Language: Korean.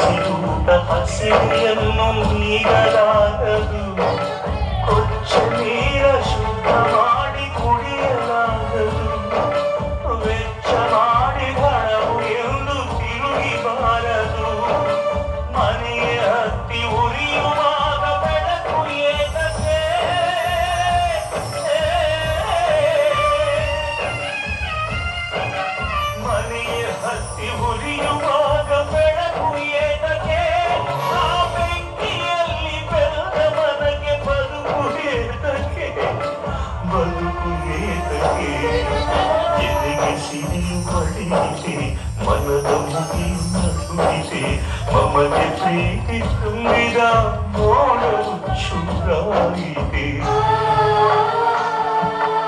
Kırmızı hasretim olmayı da 춤을 아. 추라이디